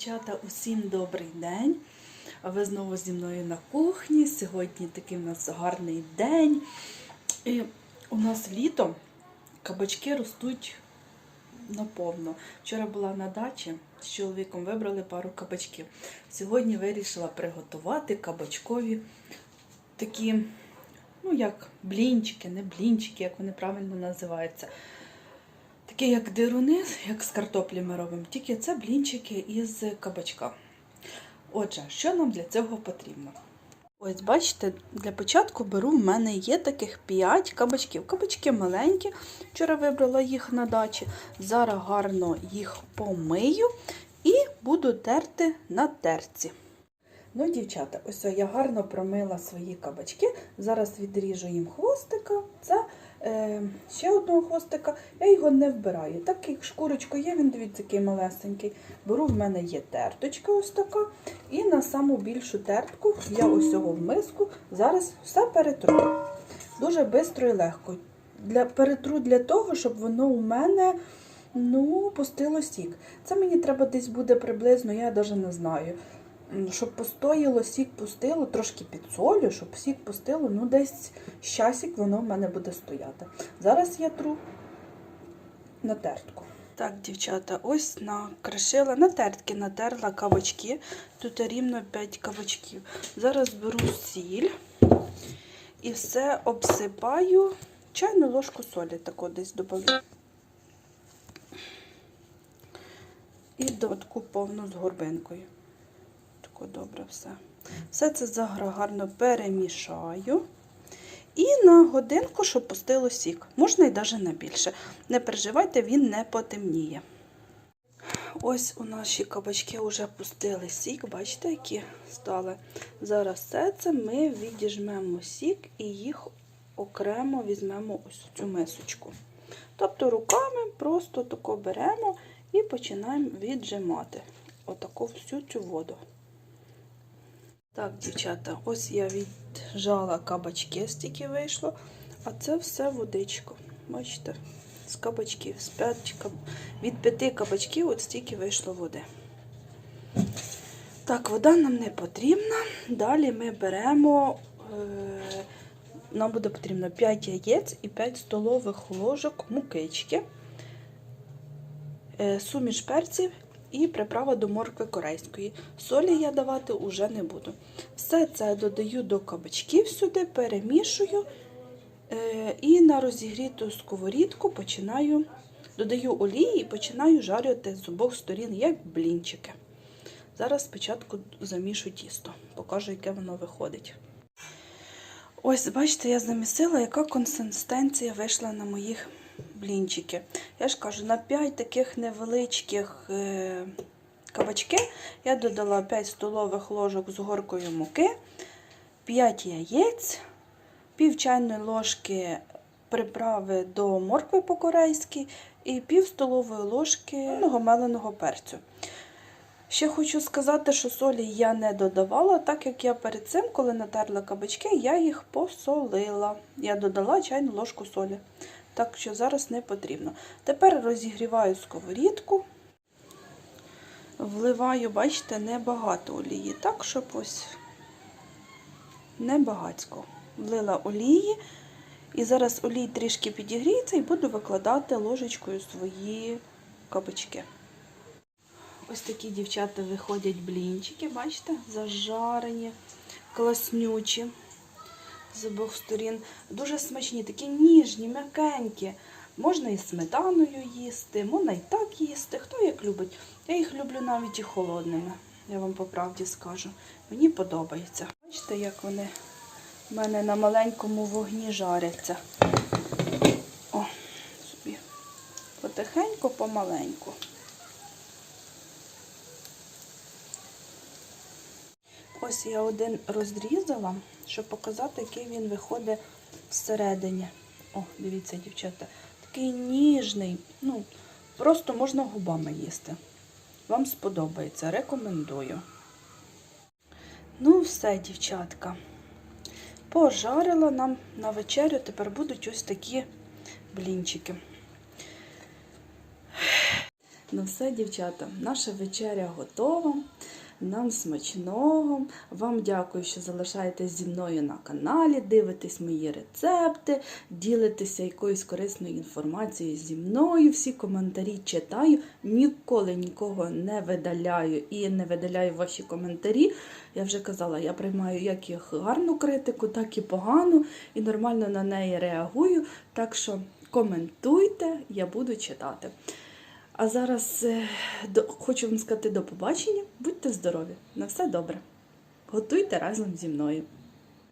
Дівчата, усім добрий день. Ви знову зі мною на кухні. Сьогодні такий у нас гарний день. І у нас літо кабачки ростуть наповно. Вчора була на дачі з чоловіком, вибрали пару кабачків. Сьогодні вирішила приготувати кабачкові такі, ну як блінчики, не блінчики, як вони правильно називаються. Такі як дируни, як з картоплі ми робимо, тільки це блінчики із кабачка. Отже, що нам для цього потрібно? Ось, бачите, для початку беру, в мене є таких 5 кабачків. Кабачки маленькі, вчора вибрала їх на дачі. Зараз гарно їх помию і буду терти на терці. Ну, дівчата, ось я гарно промила свої кабачки. Зараз відріжу їм хвостика. Це е, ще одного хвостика. Я його не вбираю. Так як шкурочка є, він дивіться, який малесенький. Беру, в мене є терточка ось така. І на саму більшу тертку я ось в миску зараз все перетру. Дуже швидко і легко. Для, перетру для того, щоб воно у мене ну, пустило сік. Це мені треба десь буде приблизно, я навіть не знаю. Щоб постояло, сік пустило, трошки підсолю, щоб сік пустило, ну десь часик воно в мене буде стояти. Зараз я тру на тертку. Так, дівчата, ось накришила на тертки, натерла кабачки. Тут рівно 5 кабачків. Зараз беру сіль і все обсипаю. Чайну ложку солі тако десь додаю. І таку повну з горбинкою. Тако добре все. Все це загра гарно перемішаю. І на годинку, щоб пустило сік. Можна і навіть на більше. Не переживайте, він не потемніє. Ось у наші кабачки вже пустили сік, бачите, які стали. Зараз все це ми відіжмемо сік і їх окремо візьмемо ось цю мисочку. Тобто руками просто тако беремо і починаємо віджимати отаку всю цю воду. Так, дівчата, ось я віджала кабачки, стільки вийшло, а це все водичко. Бачите, з кабачків, з п'ять, від п'яти кабачків от стільки вийшло води. Так, вода нам не потрібна. Далі ми беремо, е, нам буде потрібно 5 яєць і 5 столових ложок мукички, е, суміш перців і приправа до моркви корейської. Солі я давати уже не буду. Все це додаю до кабачків сюди, перемішую е, і на розігріту сковорідку починаю, додаю олії і починаю жарити з обох сторін, як блінчики. Зараз спочатку замішу тісто, покажу, яке воно виходить. Ось, бачите, я замісила, яка консистенція вийшла на моїх блінчики. Я ж кажу, на 5 таких невеличких е, кабачки я додала 5 столових ложок з горкою муки, 5 яєць, пів чайної ложки приправи до моркви по-корейськи і пів столової ложки меленого перцю. Ще хочу сказати, що солі я не додавала, так як я перед цим, коли натерла кабачки, я їх посолила. Я додала чайну ложку солі. Так що зараз не потрібно. Тепер розігріваю сковорідку, вливаю, бачите, небагато олії. Так, щоб ось небагацько. Влила олії. І зараз олій трішки підігріється і буду викладати ложечкою свої кабачки. Ось такі дівчата виходять блінчики, бачите, зажарені, класнючі з обох сторін. Дуже смачні, такі ніжні, м'якенькі. Можна і сметаною їсти, можна і так їсти. Хто як любить. Я їх люблю навіть і холодними, я вам по правді скажу. Мені подобається. Бачите, як вони в мене на маленькому вогні жаряться. О, собі. Потихеньку, помаленьку. Ось я один розрізала, щоб показати, який він виходить всередині. О, дивіться, дівчата. Такий ніжний. Ну, просто можна губами їсти. Вам сподобається, рекомендую. Ну, все, дівчатка. Пожарила нам на вечерю, тепер будуть ось такі блінчики. Ну все, дівчата, наша вечеря готова. Нам смачного. Вам дякую, що залишаєтесь зі мною на каналі, дивитесь мої рецепти, ділитеся якоюсь корисною інформацією зі мною. Всі коментарі читаю. Ніколи нікого не видаляю і не видаляю ваші коментарі. Я вже казала, я приймаю як їх гарну критику, так і погану, і нормально на неї реагую. Так що коментуйте, я буду читати. А зараз е, до, хочу вам сказати до побачення. Будьте здорові! На все добре. Готуйте разом зі мною.